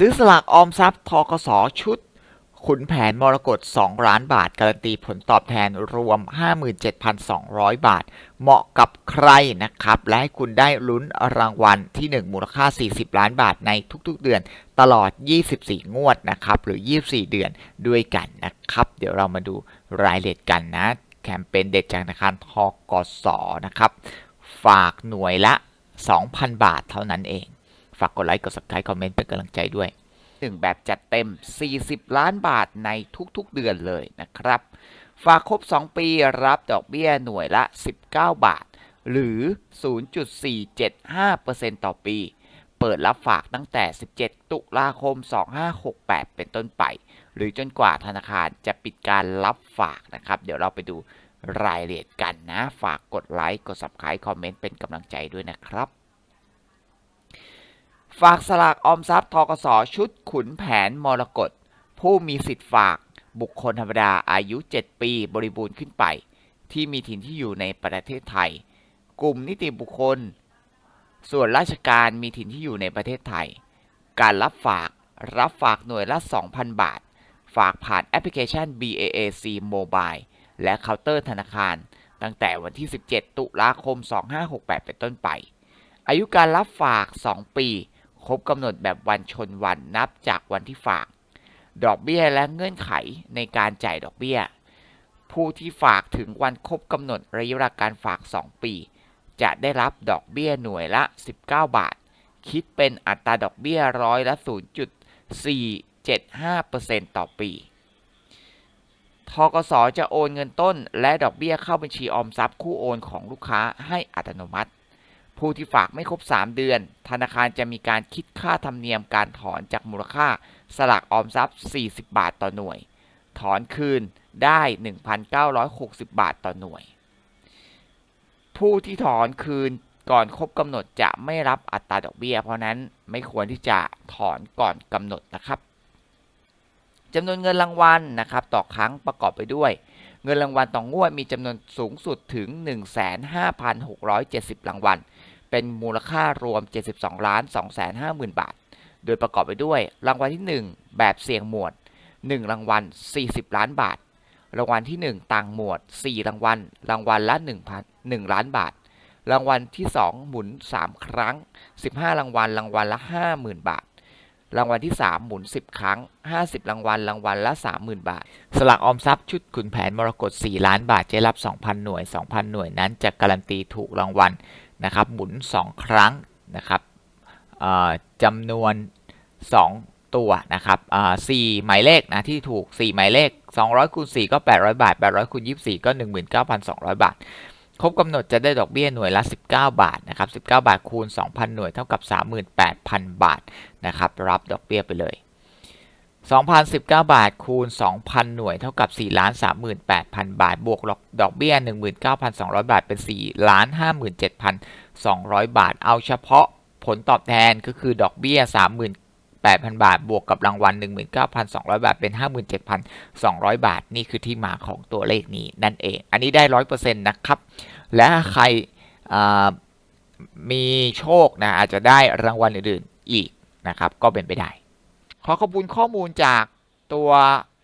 ซื้อสลากออมทรัพย์ทกสชุด ขุนแผนมรกต2ล้านบาท การันตีผลตอบแทนรวม 57,200 บาท เหมาะกับใครนะครับ และให้คุณได้ลุ้นรางวัลที่ 1 มูลค่า 40 ล้านบาทในทุกๆเดือนตลอด 24 งวดนะครับ หรือ 24 เดือนด้วยกันนะครับ เดี๋ยวเรามาดูรายละเอียดกันนะ แคมเปญเด็ดจากธนาคารทกสนะครับ ฝากหน่วยละ 2,000 บาทเท่านั้นเอง ฝากกดไลค์ กด subscribe คอมเมนต์เป็นกำลังใจด้วยหนึ่งแบบจัดเต็ม 40 ล้านบาทในทุกๆเดือนเลยนะครับ ฝากครบ 2 ปีรับดอกเบี้ยหน่วยละ 19 บาท หรือ 0.475%ต่อปี เปิดรับฝากตั้งแต่ 17 ตุลาคม 2568 เป็นต้นไป หรือจนกว่าธนาคารจะปิดการรับฝากนะครับ เดี๋ยวเราไปดูรายละเอียดกันนะ ฝากกดไลค์ กด subscribe คอมเมนต์ เป็นกำลังใจด้วยนะครับ ฝากสลากออมทรัพย์ทกสชุดขุนแผนมรกตผู้มีสิทธิ์ฝากบุคคลธรรมดาอายุ 7 ปีบริบูรณ์ขึ้นไป ที่มีถิ่นที่อยู่ในประเทศไทย กลุ่มนิติบุคคล ส่วนราชการมีถิ่นที่อยู่ในประเทศไทย การรับฝากรับฝากหน่วยละ 2,000 บาท ฝากผ่านแอปพลิเคชัน BAAC Mobile และเคาน์เตอร์ธนาคาร ตั้งแต่วันที่ 17 ตุลาคม 2568 เป็นต้นไป อายุการรับฝาก 2 ปี ครบกำหนดแบบวันชนวันนับจากวันที่ฝาก ดอกเบี้ยและเงื่อนไขในการจ่ายดอกเบี้ย ผู้ที่ฝากถึงวันครบกำหนดระยะเวลาการฝาก 2 ปี จะได้รับดอกเบี้ยหน่วยละ 19 บาท คิดเป็นอัตราดอกเบี้ยร้อยละ 0.475%ต่อปีทกสจะโอนเงินต้นและดอกเบี้ยเข้าบัญชีออมทรัพย์คู่โอนของลูกค้าให้อัตโนมัติ ผู้ที่ฝากไม่ครบ 3 เดือน ธนาคารจะมีการคิดค่าธรรมเนียมการถอนจากมูลค่าสลากออมทรัพย์ 40 บาทต่อหน่วย ถอนคืนได้ 1,960 บาทต่อหน่วย ผู้ที่ถอนคืนก่อนครบกำหนดจะไม่รับอัตราดอกเบี้ย เพราะนั้นไม่ควรที่จะถอนก่อนกำหนดนะครับจำนวนเงินรางวัลนะครับต่อครั้งประกอบไปด้วย เงินรางวัลต่องวดมีจำนวนสูงสุดถึง 15,670 รางวัล เป็นมูลค่ารวม 72ล้าน250,000 บาท โดยประกอบไปด้วยรางวัลที่ 1 แบบเสี่ยงหมวด 1 รางวัล 40 ล้านบาท รางวัลที่ 1 ต่างหมวด 4 รางวัล รางวัลละ1,000 1ล้านบาท รางวัลที่ 2 หมุน 3 ครั้ง 15 รางวัล รางวัลละ 50,000 บาท รางวัลที่ 3 หมุน 10 ครั้ง 50 รางวัล รางวัลละ 30,000 บาท สลากออมทรัพย์ชุดขุนแผนมรกต4ล้านบาทจะรับ 2,000 หน่วย 2,000 หน่วยนั้นจะการันตีถูกรางวัล นะครับหมุน 2 ครั้งนะครับจำนวน 2 ตัวนะครับอ่หมายเลขนะที่ถูก 4 หมายเลข 200คูณ4ก็ 800 บาท 800คูณ24 ก็ 19,200 บาท ครบกำหนดจะได้ดอกเบี้ยหน่วยละ 19 บาทนะครับ19 บาทคูณ 2,000 หน่วยเท่ากับ 38,000 บาทนะครับรับดอกเบี้ยไปเลย 2,019 บาทคูณ 2,000 หน่วยเท่ากับ4 38,000 บาท บวกดอกเบี้ย 19,200 บาท เป็น4 57,200 บาท เอาเฉพาะผลตอบแทนก็คือดอกเบี้ย 38,000 บาท บวกกับรางวัล 19,200 บาท เป็น 57,200 บาท นี่คือที่มาของตัวเลขนี้นั่นเอง อันนี้ได้ 100%นะครับ และใครมีโชคนะอาจจะได้รางวัลอื่นๆอีกนะครับ ก็เป็นไปได้ ขอขอบคุณข้อมูลจากตัว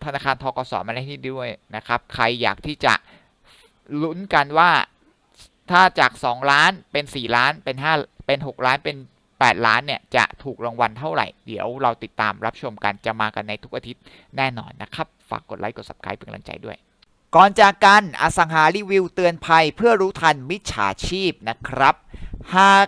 ธนาคารทกสมาในที่ด้วยนะครับ ใครอยากที่จะลุ้นกันว่าถ้าจาก 2 ล้านเป็น 4 ล้านเป็น 5 เป็น 6 ล้านเป็น 8 ล้านเนี่ย จะถูกรางวัลเท่าไหร่ เดี๋ยวเราติดตามรับชมกันจะมากันในทุกอาทิตย์แน่นอนนะครับ ฝากกดไลค์กด subscribe เป็นกำลังใจด้วย ก่อนจากกันอสังหารีวิวเตือนภัยเพื่อรู้ทันมิจฉาชีพนะครับ หาก